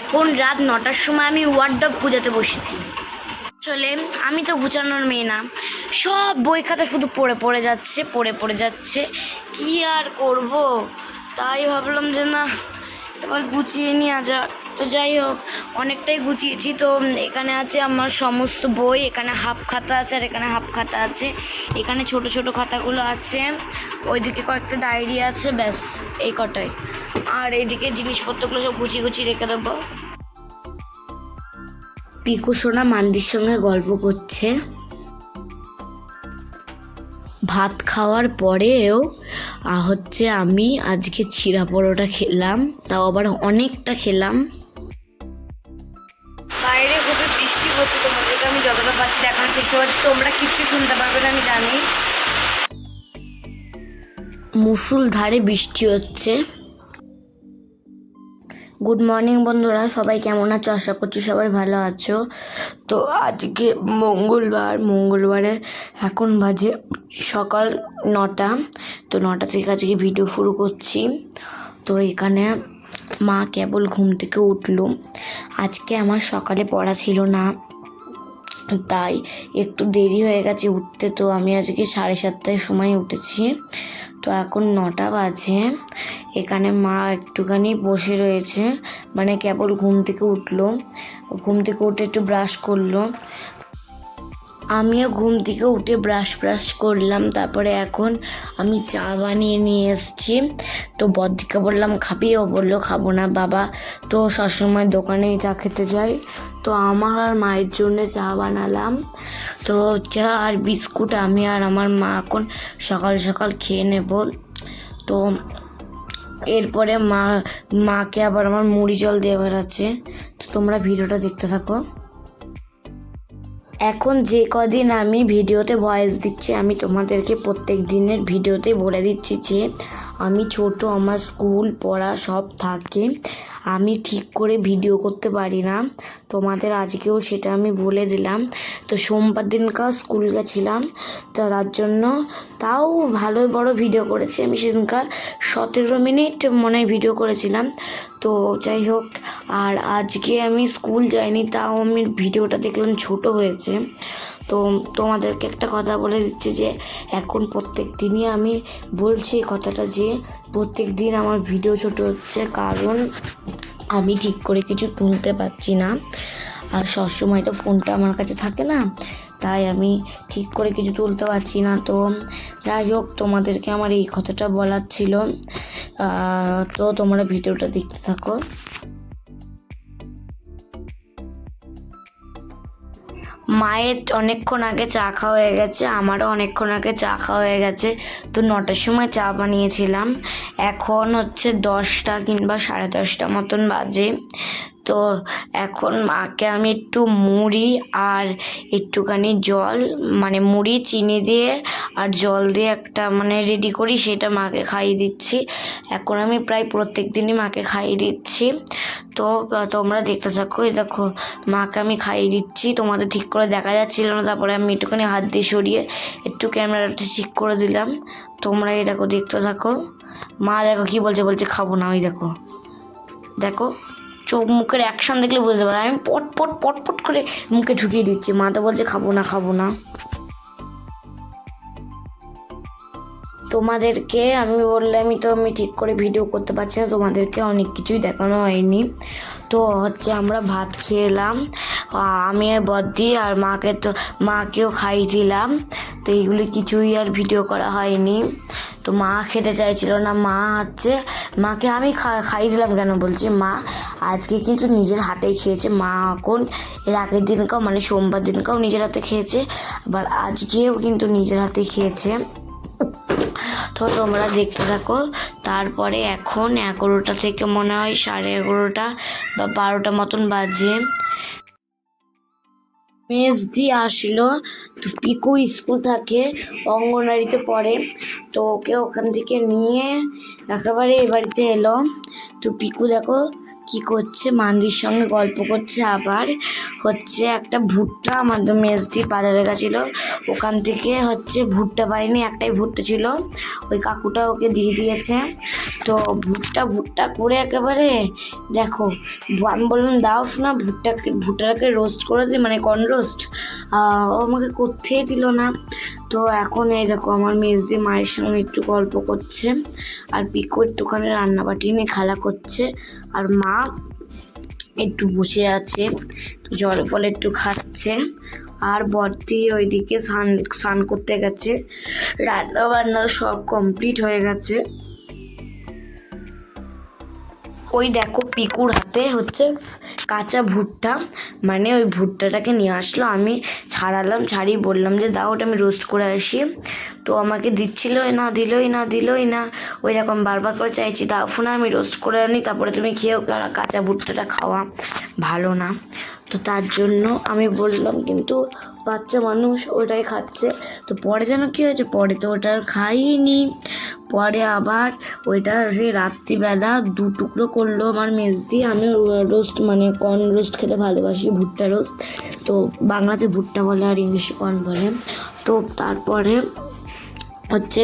এখন রাত নটার সময় আমি ওয়ার্ডব গুজাতে বসেছি। আসলে আমি তো গুছানোর মেয়ে না। সব বই খাতা শুধু পড়ে পড়ে যাচ্ছে, পড়ে পড়ে যাচ্ছে। কি আর করব? তাই ভাবলাম যে না, এবার গুছিয়ে নিয়ে যাক। তো যাই হোক, অনেকটাই গুছিয়েছি। তো এখানে আছে আমার সমস্ত বই, এখানে হাফ খাতা আছে আর এখানে হাফ খাতা আছে। এখানে ছোট ছোট খাতাগুলো আছে। ওইদিকে কয়েকটা ডায়েরি আছে, ব্যাস, এই কটাই। আর এইদিকে জিনিসপত্রগুলো সব গুছিয়ে গুছিয়ে রেখে দেবো। পিকু সোনা মান্দির সঙ্গে গল্প করছে। ভাত খাওয়ার পরেও হচ্ছে আমি আজকে ছিঁড়া পরোটা খেলাম তাও আবার অনেকটা খেলাম। বাইরে খুবই বৃষ্টি হচ্ছে তোমাদেরকে আমি যতটা পাচ্ছি দেখানোর চেষ্টা করছি তোমরা কিচ্ছু শুনতে পারবে না আমি জানি। মুসুল ধারে বৃষ্টি হচ্ছে। গুড মর্নিং বন্ধুরা। সবাই কেমন আছো? আশা করছি সবাই ভালো আছো। তো আজকে মঙ্গলবার, মঙ্গলবারে এখন বাজে সকাল নটা। তো নটা থেকে আজকে ভিডিও শুরু করছি। তো এখানে মা কেবল ঘুম থেকে উঠল। আজকে আমার সকালে পড়া ছিল না। তাই একটু দেরি হয়ে গেছে উঠতে। তো আমি আজকে সাড়ে সাতটায় সময় উঠেছি। তো এখন নটা বাজে। এখানে মা একটুখানি বসে রয়েছে। মানে কেবল ঘুম থেকে উঠল। ঘুম থেকে উঠে একটু ব্রাশ করল। আমিও ঘুম থেকে উঠে ব্রাশ ব্রাশ করলাম, তারপরে এখন আমি চা বানিয়ে নিয়ে এসেছি। তো বদ্দিকে বললাম, খাবি? ও বলল, খাব না, বাবা। তো সবসময় দোকানেই চা খেতে যাই। তো আমার আর মায়ের জন্য চা বানালাম। তো চা আর বিস্কুট আমি আর আমার মা এখন সকাল সকাল খেয়ে নেব। তো এরপরে মা, মাকে আবার আমার মুড়ি জল দেওয়ার আছে তো তোমরা ভিডিওটা দেখতে থাকো। এখন যে কদিন আমি ভিডিওতে ভয়েস দিচ্ছি, আমি তোমাদেরকে প্রত্যেক দিনের ভিডিওতে বলে দিচ্ছি যে আমি ছোট, আমার স্কুল, পড়া সব থাকে। আমি ঠিক করে ভিডিও করতে পারি না। তোমাদের আজকেও সেটা আমি বলে দিলাম। তো সোমবার দিনকার স্কুল গেছিলাম, তো তার জন্য তাও ভালো বড় ভিডিও করেছি। আমি সেদিনকার সতেরো মিনিট মনে হয় ভিডিও করেছিলাম। তো যাই হোক, আর আজকে আমি স্কুল যাইনি, তাও আমি ভিডিওটা দেখলাম ছোট হয়েছে। তো তোমাদেরকে একটা কথা বলে দিচ্ছি যে, এখন প্রত্যেক দিনই আমি বলছি এই কথাটা যে, প্রত্যেক দিন আমার ভিডিও ছোট হচ্ছে কারণ আমি ঠিক করে কিছু তুলতে পারছি না। আর সবসময় তো ফোনটা আমার কাছে থাকে না, তাই আমি ঠিক করে কিছু তুলতে পারছি না। তো যাই হোক, তোমাদেরকে আমার এই কথাটা বলার ছিল। তো তোমরা ভিডিওটা দেখতে থাকো। মায়ের অনেকক্ষণ আগে চা খাওয়া হয়ে গেছে, আমারও অনেকক্ষণ আগে চা খাওয়া হয়ে গেছে। তো নটার সময় চা বানিয়েছিলাম। এখন হচ্ছে দশটা কিংবা সাড়ে দশটা মতন বাজে। তো এখন মাকে আমি একটু মুড়ি আর একটুখানি জল মানে মুড়ি, চিনি দিয়ে আর জল দিয়ে একটা মানে রেডি করি, সেটা মাকে খাইয়ে দিচ্ছি। এখন আমি প্রায় প্রত্যেক দিনই মাকে খাইয়ে দিচ্ছি। তো তোমরা দেখতে থাকো, এই দেখো, মাকে আমি খাইয়ে দিচ্ছি। তোমাদের ঠিক করে দেখা যাচ্ছিল না, তারপরে আমি একটুখানি হাত দিয়ে সরিয়ে একটু ক্যামেরাটা ঠিক করে দিলাম। তোমরা এই দেখো, দেখতে থাকো। মা দেখো কি বলছে বলছে খাব না, ওই দেখো। দেখো। চোখ মুখের অ্যাকশন দেখলে বুঝতে পারো। আমি পট পট পট পট করে মুখে ঢুকিয়ে দিচ্ছি। মা তো বলছে, খাব না খাব না। তোমাদেরকে আমি বললে, আমি তো, আমি ঠিক করে ভিডিও করতে পারছি না। তোমাদেরকে অনেক কিছুই দেখানো হয়নি। তো হচ্ছে আমরা ভাত খেলাম। আমি আর বদ্দি আর মাকে তো, মাকেও খাইয়ে দিলাম। তো এইগুলি কিছুই আর ভিডিও করা হয়নি। তো মা খেতে চাইছিল না, মা হচ্ছে, মাকে আমি খাইয়ে দিলাম কেন বলছি? মা আজকে কিন্তু নিজের হাতেই খেয়েছে। মা এখন এর আগের দিনকেও মানে সোমবার দিনকেও নিজের হাতে খেয়েছে, আবার আজকেও কিন্তু নিজের হাতে খেয়েছে। তো তোমরা দেখতে থাকো, তারপরে এখন এগারোটা থেকে মনে হয় সাড়ে এগারোটা বা বারোটা মতন বাজে। মেজদি আসলো। তো পিকু স্কুল থাকে অঙ্গনারীতে পড়ে। তো ওকে ওখান থেকে নিয়ে একেবারে এ বাড়িতে এলো। তো পিকু দেখো কি করছে মান্দির সঙ্গে গল্প করছে আবার। হচ্ছে একটা ভুট্টা আমাদের মেজদি বাজারে গেছিল। ওখান থেকে হচ্ছে ভুট্টা পাইনি, একটাই ভুট্টা ছিল। ওই কাকুটা ওকে দিয়ে দিয়েছে। তো ভুট্টা ভুট্টা করে একেবারে দেখো, আমি বললাম, দাও শোনা, ভুট্টাকে, ভুট্টাটাকে রোস্ট করে দিই মানে কর্ন রোস্ট ও আমাকে করতেই দিল না। তো এখন এই দেখো আমার মেজদি মায়ের সঙ্গে একটু গল্প করছে, আর পিকো একটুখানি রান্নাবাটি নিয়ে খেলা করছে, আর মা একটু বসে আছে জল ফল একটু খাচ্ছে, আর বর্দি ওইদিকে স্নান স্নান করতে গেছে রান্না বান্না সব কমপ্লিট হয়ে গেছে। ওই দেখো পিকুর হাতে হচ্ছে কাঁচা ভুট্টা। মানে ওই ভুট্টাটাকে নিয়ে আসলো। আমি ছাড়ালাম, ছাড়িয়ে বললাম যে, দাও ওটা আমি রোস্ট করে আসি। তো আমাকে দিচ্ছিলই না, দিলই না দিলই না। ওই রকম বারবার করে চাইছি, দাও ফোনা, আমি রোস্ট করে আনি, তারপরে তুমি খেয়েও কাঁচা ভুট্টাটা খাওয়া। ভালো না। তো তার জন্য আমি বললাম, কিন্তু বাচ্চা মানুষ ওটাই খাচ্ছে। তো পরে যেন কী হয়েছে, পরে তো ওটা আর খাইনি। পরে আবার ওইটা সেই রাত্রিবেলা দু টুকরো করল আমার মেজদি। আমি রোস্ট মানে কর্ন রোস্ট খেতে ভালোবাসি, ভুট্টা রোস্ট। তো বাংলাতে ভুট্টা বলে আর ইংলিশে কর্ন বলে। তো তারপরে হচ্ছে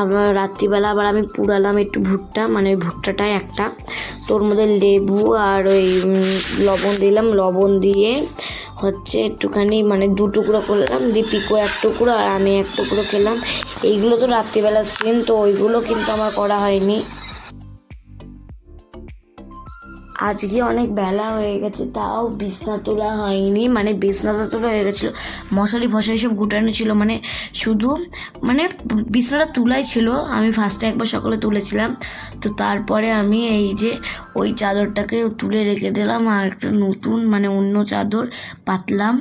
আবার রাত্রিবেলা আবার আমি পুরালাম একটু ভুট্টা মানে ওই ভুট্টাটাই একটা। তোর মধ্যে লেবু আর ওই লবণ দিলাম, লবণ দিয়ে হচ্ছে একটুখানি মানে দু টুকরো করলাম, দিয়ে পিকো এক টুকরো আর আমি এক টুকরো খেলাম। এইগুলো তো রাত্রিবেলার সিন তো ওইগুলো কিন্তু আমার করা হয়নি। আজকে অনেক বেলা হয়ে গেছে, তাও বিছনা তোলা হয়নি মানে বিছনাটা তোলা হয়ে গেছিল। মশারি ফশারি সব গুটানো ছিল মানে শুধু মানে বিছনাটা তুলাই ছিল, আমি ফার্স্টে একবার সকালে তুলেছিলাম। তো তারপরে আমি এই যে ওই চাদরটাকে তুলে রেখে দিলাম, আর একটা নতুন মানে অন্য চাদর পাতলাম।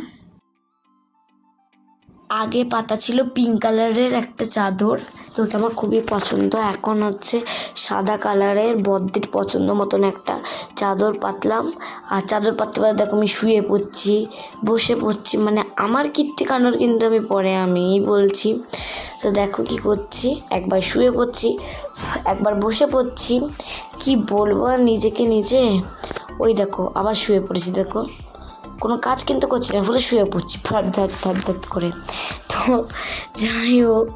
আগে পাতা ছিল পিঙ্ক কালারের একটা চাদর, তো ওটা আমার খুবই পছন্দ। এখন হচ্ছে সাদা কালারের বদ্দির পছন্দ মতন একটা চাদর পাতলাম। আর চাদর পাততে পারতে দেখো আমি শুয়ে পড়ছি, বসে পড়ছি। মানে আমার কীর্তি কাণ্ডর কিন্তু আমি পরে আমিই বলছি। তো দেখো কি করছি, একবার শুয়ে পড়ছি, একবার বসে পড়ছি। কি বলব আর নিজেকে নিজে? ওই দেখো, আবার শুয়ে পড়েছি, দেখো। কোনো কাজ কিন্তু করছি না ফুলে শুয়ে পড়ছি ফট ধর ধর ধর করে। তো যাই হোক,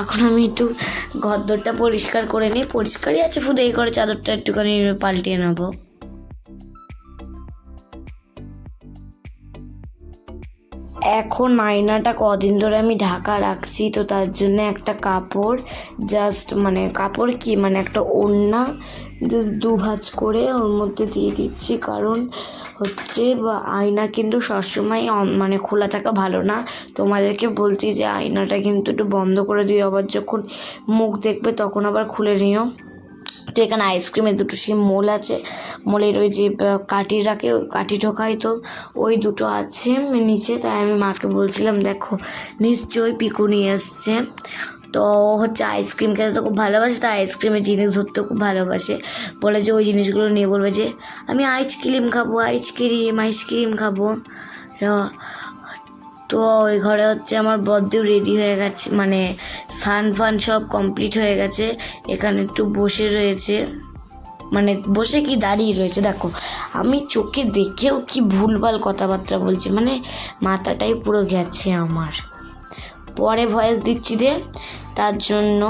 এখন আমি একটু ঘরদরটা পরিষ্কার করে নিই, পরিষ্কারই আছে ফুলে এই করে চাদরটা একটুখানি পাল্টিয়ে নেব। এখন আয়নাটা কদিন ধরে আমি ঢাকা রাখছি, তো তার জন্য একটা কাপড় জাস্ট মানে কাপড় কি মানে একটা ওড়না জাস্ট দু ভাঁজ করে ওর মধ্যে দিয়ে দিচ্ছি। কারণ হচ্ছে আয়না কিন্তু সবসময় মানে খোলা থাকা ভালো না। তোমাদেরকে বলছি যে আয়নাটা কিন্তু একটু বন্ধ করে দিও, আবার যখন মুখ দেখবে তখন আবার খুলে নিও। এখানে আইসক্রিমের দুটো সে মোল আছে। মোলের ওই যে কাঠি রাখে কাঠি ঢোকাই তো। ওই দুটো আছে নিচে, তাই আমি মাকে বলছিলাম, দেখো, নিশ্চয়ই পিকু নিয়ে এসছে তো হচ্ছে আইসক্রিম খেতে তো খুব ভালোবাসে, তাই আইসক্রিমের জিনিস ধরতে খুব ভালোবাসে। বলে যে ওই জিনিসগুলো নিয়ে বলবে যে, আমি আইসক্রিম খাব আইসক্রিম আইসক্রিম খাব। তো তো ওই ঘরে হচ্ছে আমার বদ্দিও রেডি হয়ে গেছে মানে সান ফান সব কমপ্লিট হয়ে গেছে। এখানে একটু বসে রয়েছে। মানে বসে কি দাঁড়িয়ে রয়েছে? দেখো, আমি চোখে দেখেও কি ভুলভাল কথাবার্তা বলছি। মানে মাথাটাই পুরো গেছে আমার। পরে ভয়েস দিচ্ছি রে। তার জন্য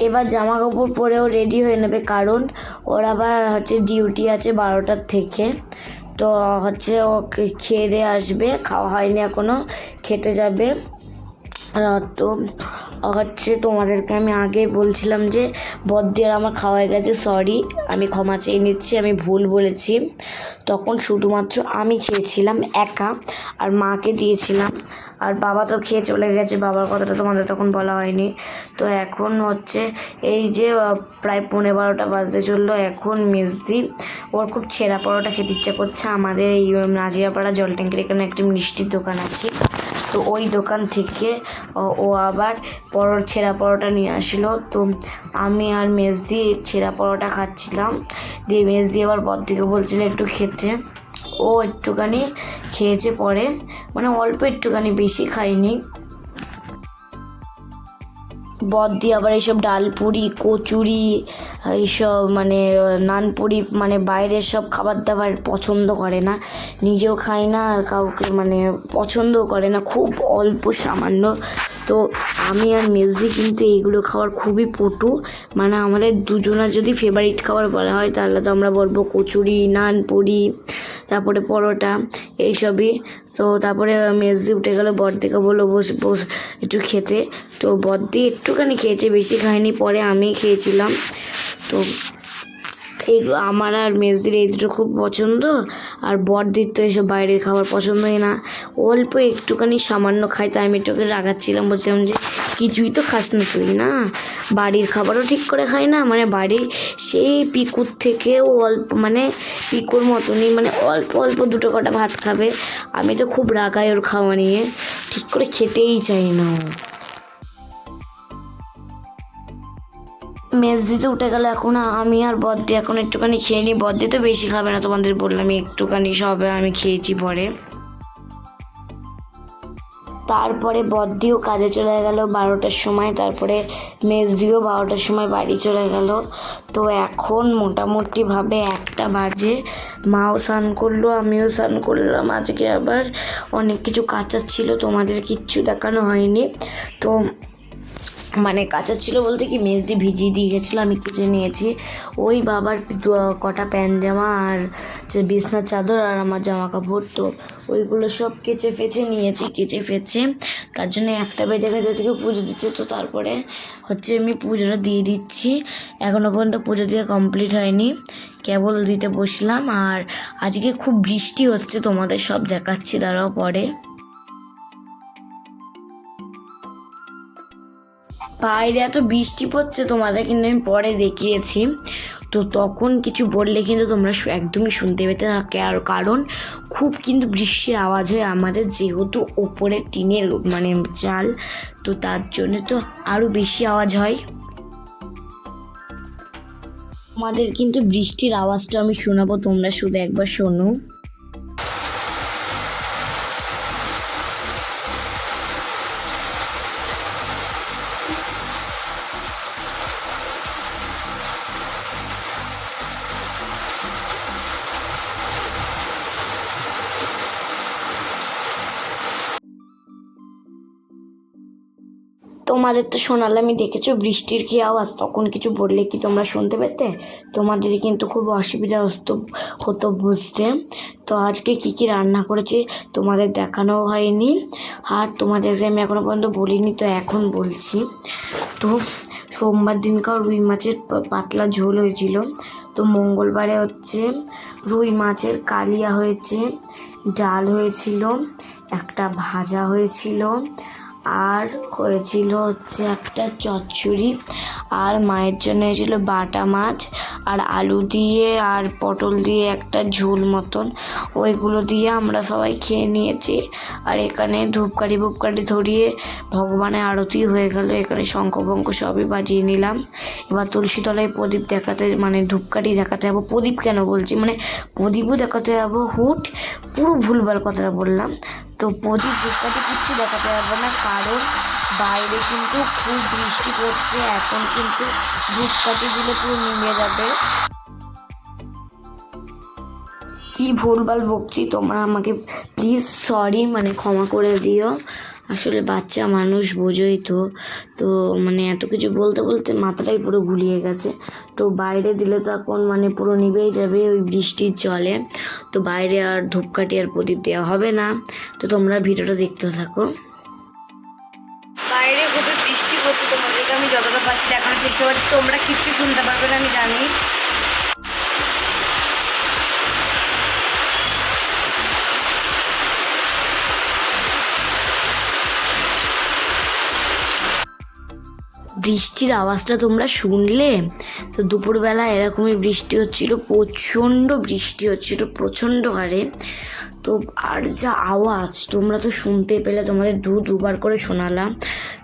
এবার জামা কাপড় পরেও রেডি হয়ে নেবে। কারণ ওর আবার হচ্ছে ডিউটি আছে বারোটার থেকে। তো হচ্ছে ও খেয়ে দিয়ে আসবে। খাওয়া হয়নি এখনও খেতে যাবে। তো হচ্ছে তোমাদেরকে আমি আগে বলছিলাম যে বদ্দি আর আমার খাওয়া গেছে সরি আমি ক্ষমা চেয়ে নিচ্ছি, আমি ভুল বলেছি। তখন শুধুমাত্র আমি খেয়েছিলাম একা, আর মাকে দিয়েছিলাম। আর বাবা তো খেয়ে চলে গেছে, বাবার কথাটা তোমাদের তখন বলা হয়নি। তো এখন হচ্ছে এই যে প্রায় পনেরো বারোটা বাজতে চলল, এখন মেজদি ওর খুব ছেঁড়া পরোটা খেতে ইচ্ছে করছে। আমাদের এই নাজিয়াপাড়া জল ট্যাঙ্কির এখানে একটি মিষ্টির দোকান আছে। তো ওই দোকান থেকে, ও- আবার পরো ছেঁড়া পরোটা নিয়ে আসলো। তো আমি আর মেজদি ছেঁড়া পরোটা খাচ্ছিলাম। দিয়ে মেজদি আবার বদ্দিকে বলছিল একটু খেতে। ও একটুখানি খেয়েছে পরে মানে অল্প একটুখানি, বেশি খাইনি বদ দিয়ে আবার এইসব ডালপুরি, কচুরি, এইসব মানে নানপুরি মানে বাইরের সব খাবার দাবার পছন্দ করে না। নিজেও খায় না আর কাউকে মানে পছন্দও করে না, খুব অল্প সামান্য। তো আমি আর মেজদি কিন্তু এইগুলো খাওয়ার খুবই পটু। মানে আমাদের দুজনের যদি ফেভারিট খাবার বলা হয়, তাহলে তো আমরা বলব কচুরি নান পুরি তারপরে পরোটা, এইসবই। তো তারপরে মেজদি উঠে গেলো বড়দিকে বলল, বস বস, একটু খেতে। তো বড়দি একটুখানি খেয়েছে, বেশি খায়নি, পরে আমি খেয়েছিলাম। তো এই আমার আর মেজদির এই দুটো খুব পছন্দ, আর বড়দির তো এইসব বাইরের খাবার পছন্দই না। অল্প একটুখানি সামান্য খাই তাই আমি তোকে রাগাচ্ছিলাম, বলছিলাম যে কিছুই তো খাস না তুই, না? বাড়ির খাবারও ঠিক করে খাই না মানে বাড়ির সেই পিকুর থেকেও অল্প মানে পিকুর মতনই মানে অল্প অল্প দুটো কটা ভাত খাবে। আমি তো খুব রাগাই ওর খাওয়া নিয়ে, ঠিক করে খেতেই চাই না। মেজ দিতে উঠে গেলে এখন, আমি আর বদ্দি এখন একটুখানি খেয়ে নিই বদ্দি তো বেশি খাবে না তোমাদের বললাম, একটুখানি সবে আমি খেয়েছি পরে। তারপরে বদ্দিও কাজে চলে গেল বারোটার সময়, তারপরে মেজদিও বারোটার সময় বাড়ি চলে গেল। তো এখন মোটামুটিভাবে একটা বাজে। মাও স্নান করল, আমিও স্নান করলাম। আজকে আবার অনেক কিছু কাচার ছিল, তোমাদের কিচ্ছু দেখানো হয়নি। তো মানে কাঁচা ছিল বলতে কি, মেজদি ভিজিয়ে দিয়ে গেছিল, আমি কেচে নিয়েছি। ওই বাবার কটা প্যান্ট জামা আর বিছনার চাদর আর আমার জামা কাপড় তো ওইগুলো সব কেচে ফেচে নিয়েছি, কেচে ফেচে। তার জন্য একটা বেজে গেছে আজকে পুজো দিতে তো তারপরে হচ্ছে আমি পুজোটা দিয়ে দিচ্ছি। এখনও পর্যন্ত পুজো দিয়ে কমপ্লিট হয়নি, কেবল দিতে বসলাম। আর আজকে খুব বৃষ্টি হচ্ছে, তোমাদের সব দেখাচ্ছি, দাঁড়াও পরে। বাইরে এত বৃষ্টি পড়ছে তোমাদের, কিন্তু আমি পরে দেখিয়েছি। তো তখন কিছু বললে কিন্তু তোমরা একদমই শুনতে পেতে না। কারণ খুব কিন্তু বৃষ্টির আওয়াজ হয় আমাদের, যেহেতু ওপরে টিনের মানে চাল তো তার জন্য তো আরও বেশি আওয়াজ হয়। আমাদের কিন্তু বৃষ্টির আওয়াজটা আমি শোনাবো, তোমরা শুধু একবার শোনো। তোমাদের আমি দেখেছ, বৃষ্টির কি আওয়াজ? তখন কিছু বললে কি তোমরা শুনতে পেতে? তোমাদের কিন্তু খুব অসুবিধা হতো হতো বুঝতে। তো আজকে কি কি রান্না করেছি তোমাদের দেখানোও হয়নি। আর তোমাদেরকে আমি এখনও পর্যন্ত বলিনি, তো এখন বলছি। তো সোমবার দিনকার রুই মাছের পাতলা ঝোল হয়েছিল। তো মঙ্গলবারে হচ্ছে রুই মাছের কালিয়া হয়েছে, ডাল হয়েছিল, একটা ভাজা হয়েছিল আর হয়েছিল হচ্ছে একটা চচ্চড়ি, আর মায়ের জন্য হয়েছিল বাটা মাছ, আর আলু দিয়ে আর পটল দিয়ে একটা ঝোল মতন। ওইগুলো দিয়ে আমরা সবাই খেয়ে নিয়েছি। আর এখানে ধূপকাঠি ফুপকাঠি ধরিয়ে ভগবানের আরতি হয়ে গেল। এখানে শঙ্খ বঙ্ক সবই বাজিয়ে নিলাম। এবার তুলসী তলায় প্রদীপ দেখাতে মানে ধূপকাঠি দেখাতে যাব। প্রদীপ কেন বলছি? মানে প্রদীপও দেখাতে যাব, হুট, পুরো ভুলভাল কথাটা বললাম। তো প্রদীপ, ধূপকাঠি কিচ্ছু দেখাতে পারব না। কারণ বাইরে কিন্তু খুব বৃষ্টি পড়ছে। এখন কিন্তু ধূপকাঠি দিলে পুরো নেমে যাবে। কি ভুলভাল বকছি তোমরা আমাকে প্লিজ সরি মানে ক্ষমা করে দিও। আসলে বাচ্চা মানুষ, বোঝোই তো। তো মানে এত কিছু বলতে বলতে মাথাটাই পুরো গুলিয়ে গেছে। তো বাইরে দিলে তো এখন মানে পুরো নিভেই যাবে ওই বৃষ্টির জলে। তো বাইরে আর ধূপকাঠি আর প্রদীপ দেওয়া হবে না। তো তোমরা ভিডিওটা দেখতে থাকো। যতটা দেখানোর চেষ্টা করছি তোমরা কিচ্ছু শুনতে পারবে না, আমি জানি। বৃষ্টির আওয়াজটা তোমরা শুনলে? তো দুপুরবেলা এরকমই বৃষ্টি হচ্ছিল, প্রচণ্ড বৃষ্টি হচ্ছিল, প্রচণ্ড হারে। তো আর যা আওয়াজ, তোমরা তো শুনতে পেলে, তোমাদের দু দুবার করে শোনালাম।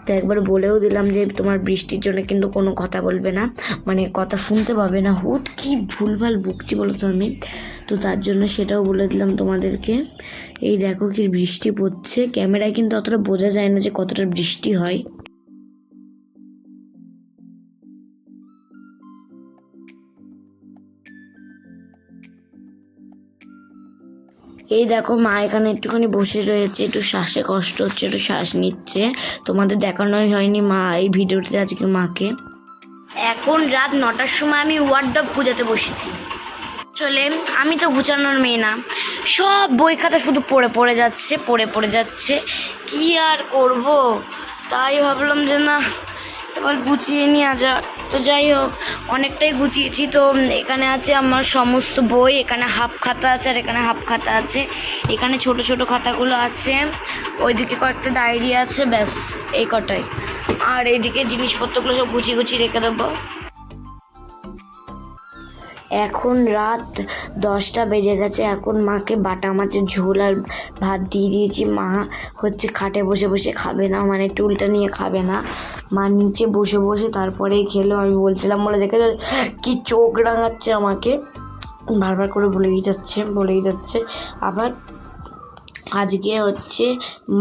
তো একবার বলেও দিলাম যে তোমার বৃষ্টির জন্য কিন্তু কোনো কথা বলবে না। মানে কথা শুনতে পাবে না। হুট, কি ভুলভাল বকছি বলো তো আমি। তো তার জন্য সেটাও বলে দিলাম তোমাদেরকে। এই দেখো কি বৃষ্টি পড়ছে। ক্যামেরায় কিন্তু অতটা বোঝা যায় না যে কতটা বৃষ্টি হয়। এই দেখো মা এখানে একটুখানি বসে রয়েছে, একটু শ্বাসে কষ্ট হচ্ছে, একটু শ্বাস নিচ্ছে। তোমাদের দেখানোই হয়নি মা এই ভিডিওতে আজকে মাকে। এখন রাত নটার সময় আমি ওয়ার্ডব পূজাতে বসেছি। চলে আমি তো গুছানোর মেয়ে না। সব বই খাতা শুধু পড়ে পড়ে যাচ্ছে, পড়ে পড়ে যাচ্ছে। কি আর করব? তাই ভাবলাম যে না এবার গুছিয়ে নিয়ে যাক। তো যাই হোক, অনেকটাই গুছিয়েছি। তো এখানে আছে আমার সমস্ত বই, এখানে হাফ খাতা আছে আর এখানে হাফ খাতা আছে। এখানে ছোট ছোট খাতাগুলো আছে। ওইদিকে কয়েকটা ডায়েরি আছে, ব্যাস, এই কটাই। আর এইদিকে জিনিসপত্রগুলো সব গুছিয়ে গুছিয়ে রেখে দেবো। এখন রাত দশটা বেজে গেছে, এখন মাকে বাটা মাছের ঝোল আর ভাত দিয়ে দিয়েছি। মা হচ্ছে খাটে বসে বসে খাবে না মানে টুলটা নিয়ে খাবে না। মা নিচে বসে বসে তারপরেই খেলো। আমি বলছিলাম, বলে দেখে কি চোখ রাঙাচ্ছে আমাকে। বারবার করে বলেই যাচ্ছে বলেই যাচ্ছে। আবার আজকে হচ্ছে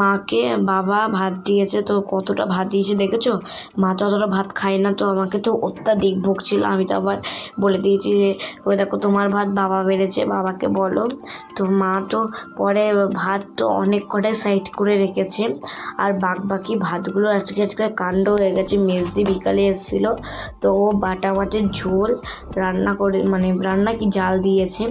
মাকে বাবা ভাত দিয়েছে, তো কতটা ভাত দিয়েছে দেখেছ? মা তো অতটা ভাত খায় না, তো আমাকে তো অত্যাধিক ভোগ ছিল আমি তো আবার বলে দিয়েছি যে, ওই দেখো তোমার ভাত বাবা বেড়েছে, বাবাকে বলো। তো মা তো পরে ভাত তো অনেক কটাই সাইড করে রেখেছে। আর বাক বাকি ভাতগুলো আজকে আজকে কাণ্ড হয়ে গেছে। মেজদি বিকালে এসেছিল, তো ও বাটা মাছের ঝোল রান্না করে মানে রান্না কি জাল দিয়েছে?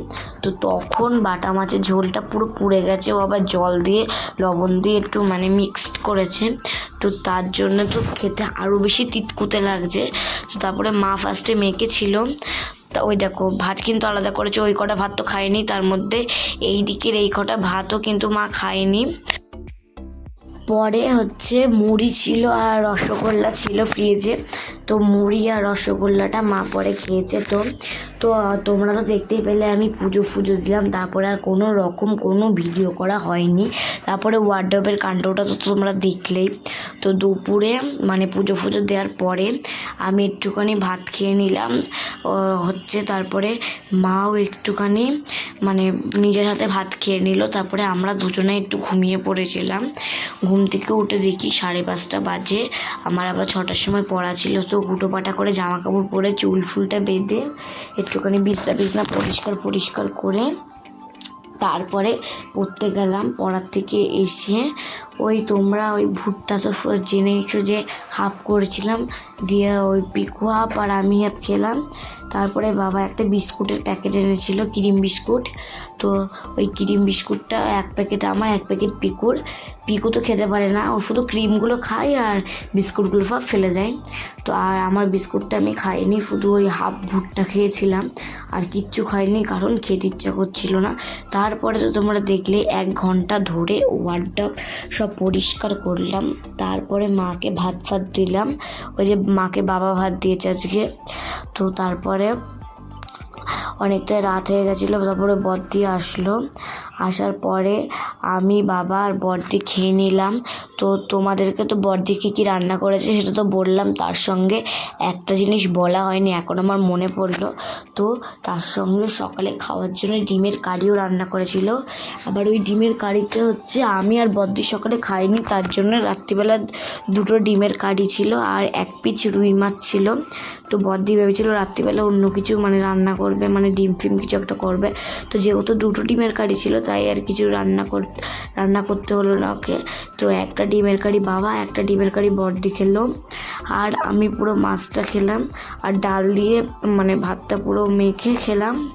তো তখন বাটা মাছের ঝোলটা পুরো পুড়ে গেছে। ও আবার জল দিয়ে, লবণ দিয়ে একটু মানে মিক্সড করেছে। তো তার জন্য তো খেতে আরও বেশি তিতকুতে লাগছে। তারপরে মা ফার্স্টে মেয়েকে মেখেছিল তা ওই দেখো, ভাত কিন্তু আলাদা করেছে, ওই কটা ভাত তো খায়নি। তার মধ্যে এই দিকের এই কটা ভাতও কিন্তু মা খায়নি। পরে হচ্ছে মুড়ি ছিল আর রসগোল্লা ছিল ফ্রিজে তো মুড়ি আর রসগোল্লাটা মা পরে খেয়েছে তো। তো তোমরা তো দেখতেই পেলে আমি পুজো ফুজো দিলাম, তারপরে আর কোনো রকম কোনো ভিডিও করা হয়নি। তারপরে ওয়ার্ডবের কাণ্ডটা তো তোমরা দেখলেই। তো দুপুরে মানে পুজো ফুজো দেওয়ার পরে আমি একটুখানি ভাত খেয়ে নিলাম হচ্ছে তারপরে মাও একটুখানি মানে নিজের হাতে ভাত খেয়ে নিল। তারপরে আমরা দুজনে একটু ঘুমিয়ে পড়েছিলাম। ঘুম থেকে উঠে দেখি সাড়ে পাঁচটা বাজে। আমার আবার ছটার সময় পড়া ছিল, তো গুটো পাটা করে জামা কাপড় পরে চুল ফুলটা বেঁধে একটুখানি বিছনা বিছনা পরিষ্কার পরিষ্কার করে তারপরে পড়তে গেলাম। পড়ার থেকে এসে ওই তোমরা ওই ভুট্টা তো জেনেইছো যে হাফ করেছিলাম, দিয়ে ওই পিকু হাফ আর আমি হাফ খেলাম। তারপরে বাবা একটা বিস্কুটের প্যাকেট এনেছিল ক্রিম বিস্কুট। তো ওই ক্রিম বিস্কুটটা, এক প্যাকেট আমার, এক প্যাকেট পিকুর। পিকু তো খেতে পারে না, ও শুধু ক্রিমগুলো খায় আর বিস্কুটগুলো সব ফেলে দেয়। তো আর আমার বিস্কুটটা আমি খাইনি, শুধু ওই হাফ ভুট্টা খেয়েছিলাম। আর কিচ্ছু খাইনি, কারণ খেতে ইচ্ছা করছিল না। তারপরে তো তোমরা দেখলে, এক ঘণ্টা ধরে ওয়ার্ডটা সব পরিষ্কার করলাম। তারপরে মাকে ভাত ফাত দিলাম। ওই যে মাকে বাবা ভাত দিয়েছে আজকে। তো তারপরে অনেকটা রাত হয়ে গেছিল, তারপরে বদ্দি আসলো। আসার পরে আমি, বাবা আর বর্দি খেয়ে নিলাম। তো তোমাদেরকে তো বর্দি কী কী রান্না করেছে সেটা তো বললাম, তার সঙ্গে একটা জিনিস বলা হয়নি, এখন আমার মনে পড়ল। তো তার সঙ্গে সকালে খাওয়ার জন্য ডিমের কারিও রান্না করেছিল। আবার ওই ডিমের কারিতে হচ্ছে আমি আর বদ্দি সকালে খাইনি, তার জন্য রাত্রিবেলা দুটো ডিমের কারি ছিল আর এক পিচ রুই মাছ ছিল। তো বদ্দি ভেবেছিল রাত্রিবেলা অন্য কিছু মানে রান্না করবে মানে ডিম ফিম কিছু একটা করবে। তো যেহেতু দুটো ডিমের কারি ছিল, তাই আর কিছু রান্না কর, রান্না করতে হলো না ওকে। তো একটা ডিমের কারি বাবা, একটা ডিমের কারি বর্দি খেলো। আর আমি পুরো মাছটা খেলাম, আর ডাল দিয়ে মানে ভাতটা পুরো মেখে খেলাম।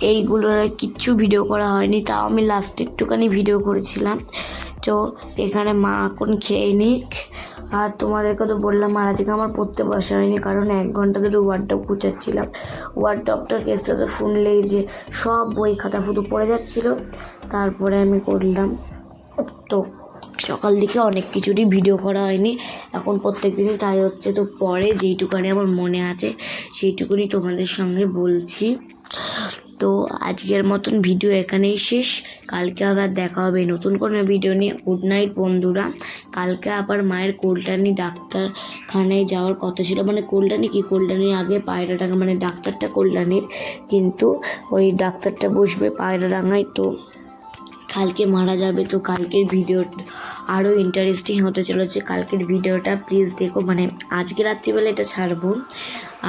এইগুলোর কিচ্ছু ভিডিও করা হয়নি, তাও আমি লাস্টে একটুখানি ভিডিও করেছিলাম। তো এখানে মা এখন খেয়ে নিক। আর তোমাদেরকে তো বললাম, আর আজকে আমার পড়তে বসা হয়নি, কারণ এক ঘণ্টা ধরে ওয়ার্ডটপ গুছাচ্ছিলাম। ওয়ার্ডটপটার কেসটা তো শুনলেই যে সব বই খাতা ফুটো পড়ে যাচ্ছিল। তারপরে আমি করলাম। তো সকাল দিকে অনেক কিছুরই ভিডিও করা হয়নি। এখন প্রত্যেক দিনই তাই হচ্ছে। তো পরে যেইটুকানি আমার মনে আছে, সেইটুকুনি তোমাদের সঙ্গে বলছি। তো আজকের মতন ভিডিও এখানেই শেষ। কালকে আবার দেখা হবে নতুন কোনো ভিডিও নিয়ে। গুড নাইট বন্ধুরা। কালকে আবার মায়ের কোলটানি ডাক্তারখানায় যাওয়ার কথা ছিল। মানে কোলটানি কি? কোলটানির আগে পায়রাডাঙ্গা মানে ডাক্তারটা কল্যাণীর। কিন্তু ওই ডাক্তারটা বসবে পায়রাডাঙ্গায়। তো কালকে মারা যাবে, তো কালকের ভিডিও আরও ইন্টারেস্টিং হতে চলেছে। কালকের ভিডিওটা প্লিজ দেখো মানে আজকে রাত্রিবেলা এটা ছাড়বো।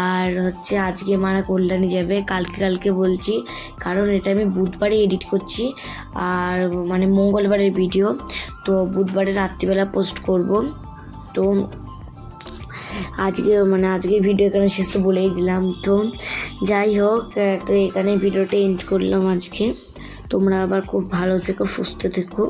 আর হচ্ছে আজকে মারা কল্যাণী যাবে। কালকে কালকে বলছি, কারণ এটা আমি বুধবারে এডিট করছি। আর মানে মঙ্গলবারের ভিডিও তো বুধবারে রাত্রিবেলা পোস্ট করব। তো আজকে মানে আজকের ভিডিও এখানে শেষ তো বলেই দিলাম। তো যাই হোক তো এখানে ভিডিওটা এন্ড করলাম আজকে। তোমরা আবার খুব ভালো থেকো সুস্থ থেকো।